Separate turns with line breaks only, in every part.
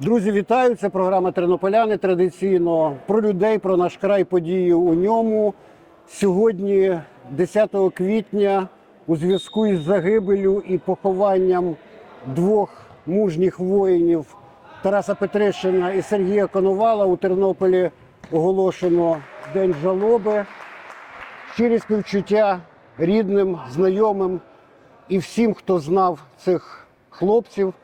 Друзі, вітаю! Це програма Тернополяни. Традиційно про людей, про наш край, події у ньому. Сьогодні, 10 квітня, у зв'язку із загибелю і похованням двох мужніх воїнів Тараса Петришина і Сергія Коновала у Тернополі оголошено День жалоби. Щирі співчуття рідним, знайомим і всім, хто знав цих хлопців.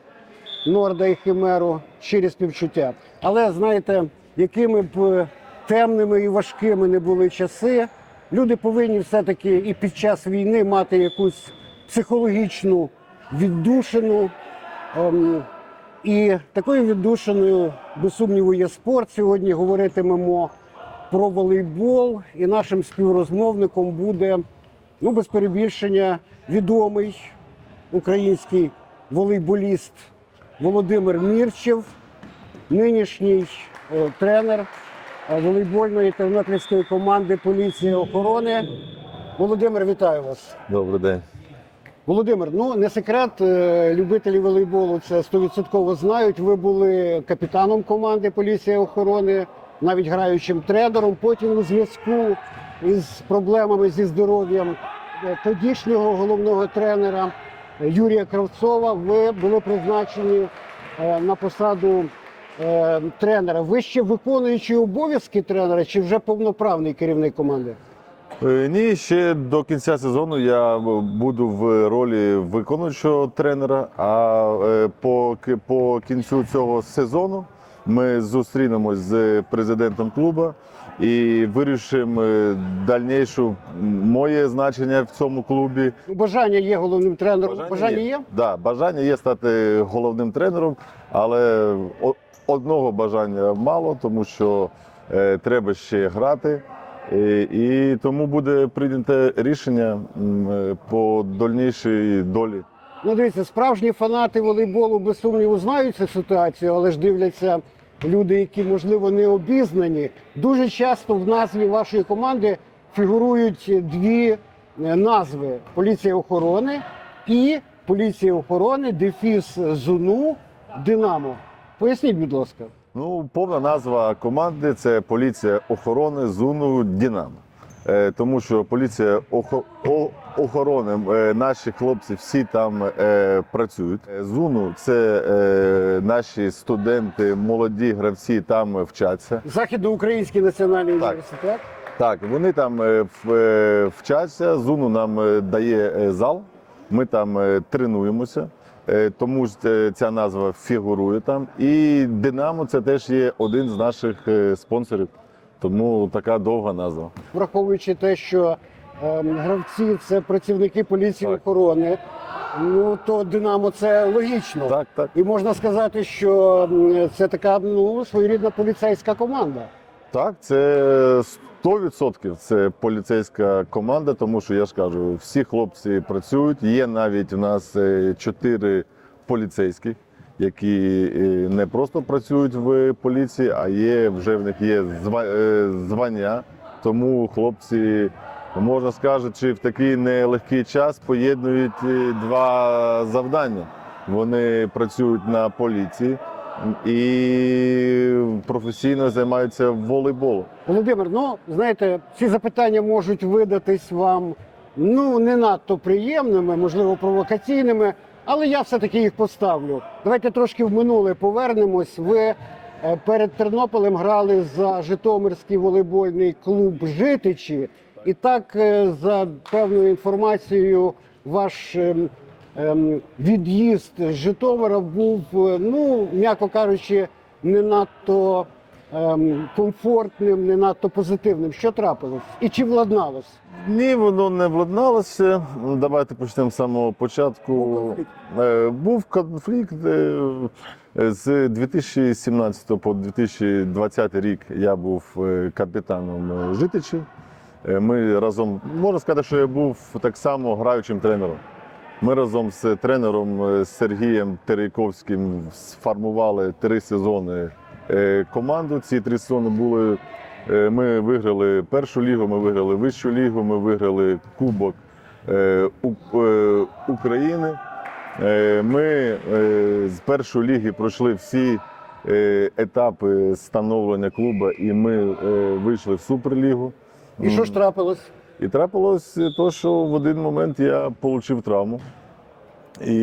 Норда і Химеру, щирі співчуття. Але знаєте, якими б е, темними і важкими не були часи, люди повинні все-таки і під час війни мати якусь психологічну віддушину. Ем, і такою віддушиною, без сумніву, є спорт. Сьогодні говоритимемо про волейбол, і нашим співрозмовником буде, ну, без перебільшення, відомий український волейболіст Володимир Мірчев, нинішній е, тренер е, волейбольної тернопільської команди поліції охорони. Володимир, вітаю вас.
Добрий день.
Володимир, ну не секрет, е, любителі волейболу це 100% знають. Ви були капітаном команди поліції охорони, навіть граючим тренером. Потім у зв'язку із проблемами зі здоров'ям тодішнього головного тренера Юрія Кравцова. Ви були призначені е, на посаду е, тренера. Ви ще виконуючий обов'язки тренера чи вже повноправний керівник команди?
Е, Ні, ще до кінця сезону я буду в ролі виконуючого тренера. А по, по кінцю цього сезону ми зустрінемось з президентом клубу і вирішимо е, дальнішу моє значення в цьому клубі.
Бажання є головним тренером. Бажання, є?
Да, бажання є стати головним тренером, але одного бажання мало, тому що е, треба ще грати. І, і тому буде прийнято рішення е, по дальнішій долі.
Ну, дивіться, справжні фанати волейболу без сумніву знають цю ситуацію, але ж дивляться люди, які можливо не обізнані. Дуже часто в назві вашої команди фігурують дві е, назви: поліція охорони і поліція охорони, дефіс ЗУНУ Динамо. Поясніть, будь ласка.
Ну, повна назва команди це поліція охорони ЗУНу Дінамо. Е, тому що поліція охорони, е, наші хлопці всі там е, працюють. ЗУНу це наші студенти, молоді гравці там вчаться.
Західноукраїнський національний
Так.
університет.
Так, вони там вчаться. ЗУНу нам дає зал. Ми там тренуємося. Тому ж ця назва фігурує там. І Динамо це теж є один з наших спонсорів. Тому така довга назва.
враховуючи те, що ем, гравці це працівники поліції
Так.
охорони, ну то Динамо це логічно.
Так, так.
І можна сказати, що це така ну, своєрідна поліцейська команда.
Так, це 100% це поліцейська команда, тому що я ж кажу, всі хлопці працюють. Є навіть у нас е, чотири поліцейських, які е, не просто працюють в поліції, а є вже в них є е, звання. Тому хлопці, можна сказати, в такий нелегкий час поєднують е, два завдання. Вони працюють на поліції і професійно займаються волейболом.
Володимир, ну знаєте, ці запитання можуть видатись вам ну не надто приємними, можливо, провокаційними, але я все-таки їх поставлю. Давайте трошки в минуле повернемось. Ви е, перед Тернополем грали за Житомирський волейбольний клуб Житичі, і так, е, за певною інформацією, ваш ем, ем, від'їзд з Житомира був, е, ну м'яко кажучи, не надто ем, комфортним, не надто позитивним. Що трапилось? І чи владналось?
Ні, воно не владналося. Давайте почнемо з самого початку.
Був конфлікт.
Е, Був конфлікт е, з 2017 по 2020 рік. Я був е, капітаном Житичі. Ми разом можна сказати, що я був так само граючим тренером. Ми разом з тренером Сергієм Терейковським сформували три сезони команду. Ці три сезони були. е, Ми виграли першу лігу, ми виграли вищу лігу, ми виграли Кубок е, е, України. Е, Ми е, з першої ліги пройшли всі е, етапи становлення клубу, і ми е, вийшли в Суперлігу.
І що ж трапилось?
І трапилось те, що в один момент я отримав травму, і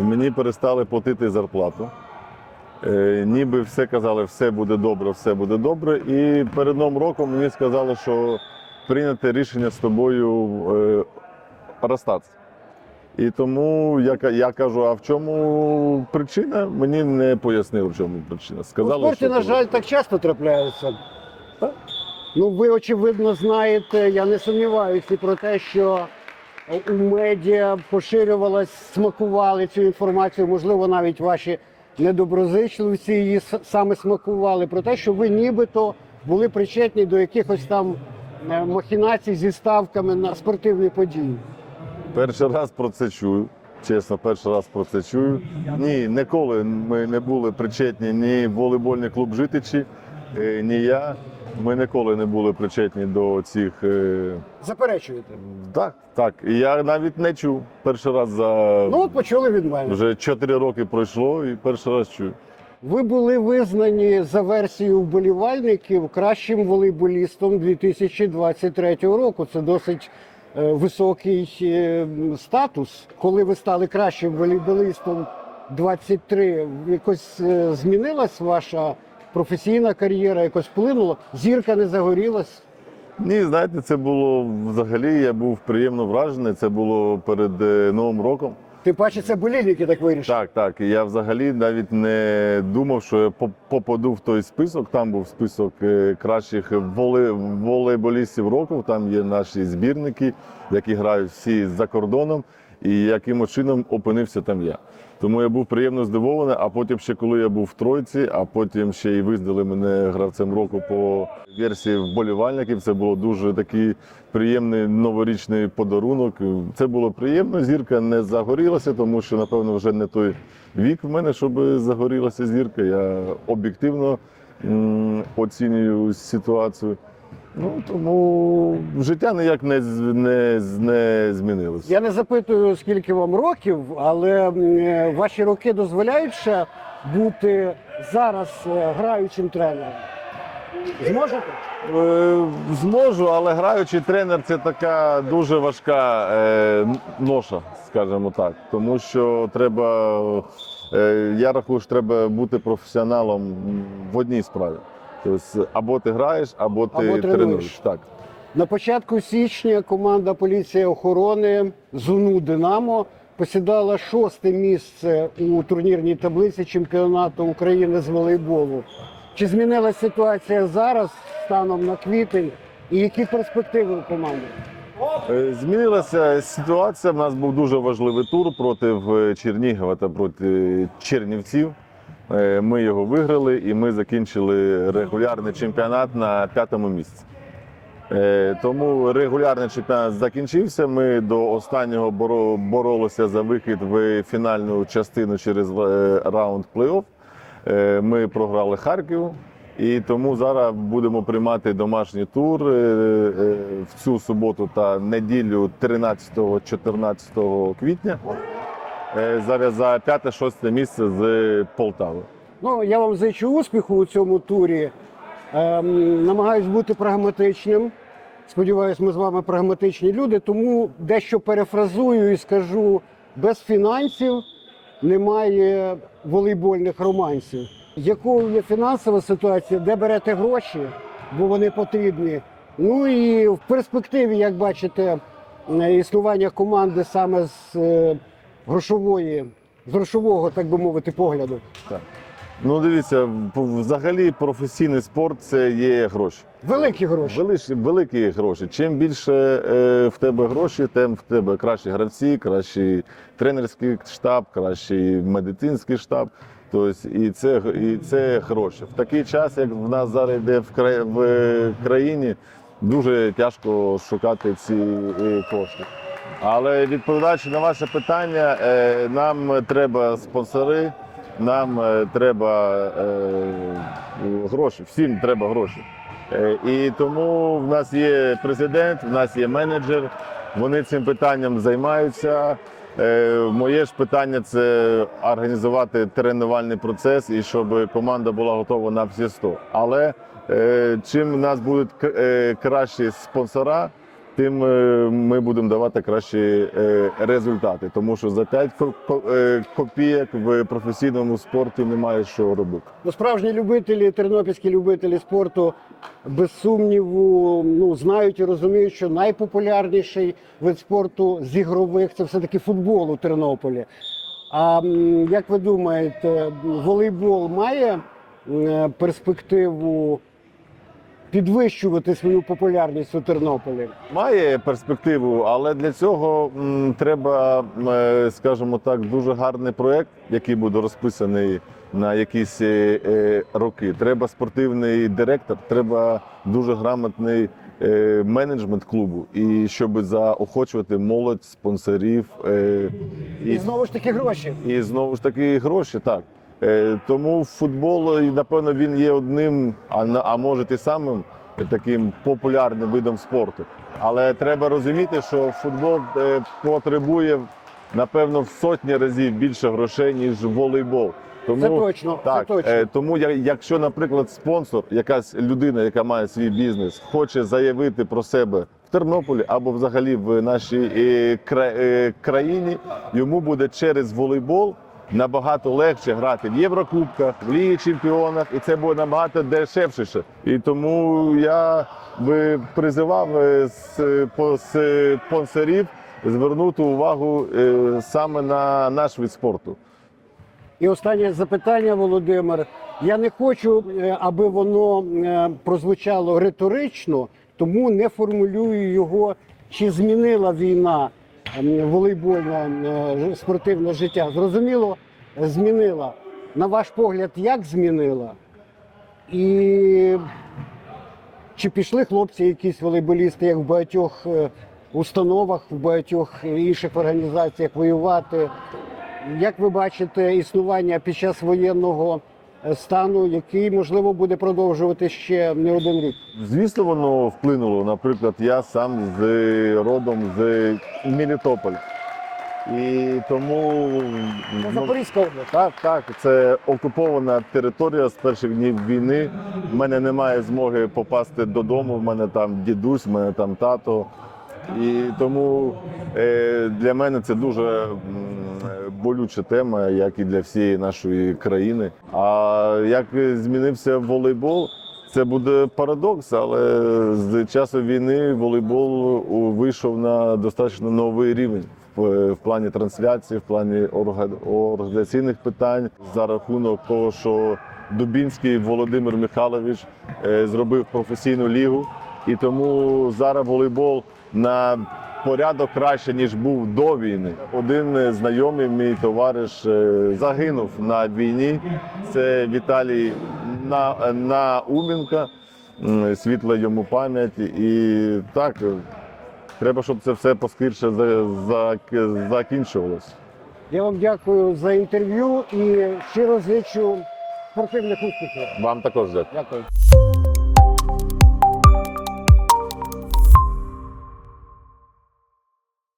мені перестали платити зарплату. Е, Ніби все казали, все буде добре, все буде добре. І перед новим роком мені сказали, що прийняте рішення з тобою е, розстатися. І тому я, я кажу, а в чому причина? Мені не пояснили, в чому причина.
У спорті,
що
на жаль, так часто трапляється. Ну, ви, очевидно, знаєте, я не сумніваюся про те, що у медіа поширювалась, смакували цю інформацію, можливо, навіть ваші недоброзичливці її саме смакували, про те, що ви нібито були причетні до якихось там е, махінацій зі ставками на спортивні події.
Перший раз про це чую. Чесно, перший раз про це чую. Ні, ніколи ми не були причетні ні волейбольний клуб Житичі, е, ні я. Ми ніколи не були причетні до цих. е,
Заперечуєте?
Так, так. І я навіть не чув. Перший раз за
Ну, от почули від мене.
вже 4 роки пройшло і перший раз чую.
Ви були визнані за версією вболівальників кращим волейболістом 2023 року. Це досить е, високий е, статус. Коли ви стали кращим волейболістом 23, якось е, змінилась ваша професійна кар'єра, якось вплинуло? Зірка не загорілась.
Ні, знаєте, це було взагалі. Я був приємно вражений. Це було перед е, Новим роком.
Тим паче, це болільники так вирішили.
Так, так. Я взагалі навіть не думав, що я попаду в той список. Там був список е, кращих воле- волейболістів року. Там є наші збірники, які грають всі за кордоном, і яким чином опинився там я. Тому я був приємно здивований. А потім, ще коли я був в тройці, а потім ще й визнали мене гравцем року по версії вболівальників. Це було дуже такий приємний новорічний подарунок. Це було приємно. Зірка не загорілася, тому що, напевно, вже не той вік в мене, щоб загорілася зірка. Я об'єктивно оцінюю ситуацію. Ну тому життя ніяк не, не, не змінилося.
Я не запитую, скільки вам років, але е, ваші роки дозволяють ще бути зараз е, граючим тренером. Зможете?
Е, Зможу, але граючий тренер це така дуже важка ноша, скажімо так. Тому що треба, я рахую, що треба бути професіоналом в одній справі. Тобто або ти граєш, або ти
Або тренуєш.
тренуєш. Так.
На початку січня команда поліції охорони ЗУНУ Динамо посідала шосте місце у турнірній таблиці чемпіонату України з волейболу. Чи змінилася ситуація зараз станом на квітень? І які перспективи у команди?
Е, Змінилася ситуація. У нас був дуже важливий тур проти е, Чернігова та проти Чернівців. Е, Ми його виграли і ми закінчили регулярний чемпіонат на п'ятому місці. Е, Тому регулярний чемпіонат закінчився. Ми до останнього боролися за вихід в фінальну частину через е, раунд плей-офф. Ми програли Харків. І тому зараз будемо приймати домашній тур в цю суботу та неділю 13-14 квітня. Е, за 5-6 місце з Полтави.
Ну, я вам зичу успіху у цьому турі. Ем, намагаюсь бути прагматичним. Сподіваюсь, ми з вами прагматичні люди, тому дещо перефразую і скажу: без фінансів немає волейбольних романсів. Якою є фінансова ситуація, де берете гроші, бо вони потрібні. Ну і в перспективі, як бачите, е, існування команди саме з е, грошової, з грошового, так би мовити, погляду.
Так. Ну, дивіться, взагалі професійний спорт це є гроші.
Великі гроші.
Великі, великі гроші. Чим більше е, в тебе гроші, тим в тебе кращі гравці, кращий тренерський штаб, кращий медицинський штаб. Тобто, і це, і це гроші. В такий час, як в нас зараз йде в, кра... в країні, дуже тяжко шукати ці е, кошти. Але відповідаючи на ваше питання, е, нам треба спонсори, нам е, треба е, гроші, всім треба гроші. І тому в нас є президент, в нас є менеджер, вони цим питанням займаються. Моє ж питання це організувати тренувальний процес і щоб команда була готова на всі 100. Але чим у нас будуть кращі спонсора, тим е, ми будемо давати кращі е, результати. Тому що за 5 копійок в професійному спорті немає що робити.
Ну, справжні любителі, тернопільські любителі спорту, без сумніву, ну, знають і розуміють, що найпопулярніший вид спорту з ігрових це все-таки футбол у Тернополі. А як ви думаєте, волейбол має е, перспективу підвищувати свою популярність у Тернополі?
Має перспективу, але для цього м, треба, е, скажімо так, дуже гарний проект, який буде розписаний на якісь е, е, роки. Треба спортивний директор, треба дуже грамотний е, менеджмент клубу, і щоб заохочувати молодь, спонсорів е,
І знову ж таки гроші.
і знову ж таки гроші, так. Е, Тому футбол, напевно, він є одним, а, може і самим таким популярним видом спорту. Але треба розуміти, що футбол е, потребує, напевно, в сотні разів більше грошей, ніж волейбол. Тому,
Це точно, це
так,
точно.
е, тому я- якщо, наприклад, спонсор, якась людина, яка має свій бізнес, хоче заявити про себе в Тернополі або взагалі в нашій кра- країні, йому буде через волейбол набагато легше грати в Єврокубках, в Лігі Чемпіонах, і це буде набагато дешевше. І тому я би призивав е, с- спонсорів звернути увагу е, саме на наш вид спорту.
І останнє запитання, Володимир. Я не хочу, е, аби воно е, прозвучало риторично, тому не формулюю його, чи змінила війна волейбольне е, спортивне життя. Зрозуміло, змінила. На ваш погляд, як змінила? І чи пішли хлопці, якісь волейболісти, як в багатьох е, установах, в багатьох інших організаціях воювати? Як ви бачите існування під час воєнного стану, який можливо буде продовжувати ще не один рік?
Звісно, воно вплинуло. Наприклад, я сам з родом з Мелітополя. І тому ну,
Запорізька область.
так, так, це окупована територія з перших днів війни. У мене немає змоги попасти додому. В мене там дідусь, в мене там тато. І тому е, для мене це дуже м, болюча тема, як і для всієї нашої країни. А як змінився волейбол, це буде парадокс, але з часу війни волейбол вийшов на достатньо новий рівень в, плані трансляції, в плані організаційних питань за рахунок того, що Дубінський Володимир Михайлович е, зробив професійну лігу, і тому зараз волейбол на порядок краще ніж був до війни. Один е, знайомий, мій товариш, е, загинув на війні. Це Віталій на, Науменко. Світла йому пам'ять. І так, е, треба, щоб це все поскоріше за, за, закінчувалося.
Я вам дякую за інтерв'ю і щиро зичу спортивних успіхів.
Вам також дякую.
Дякую.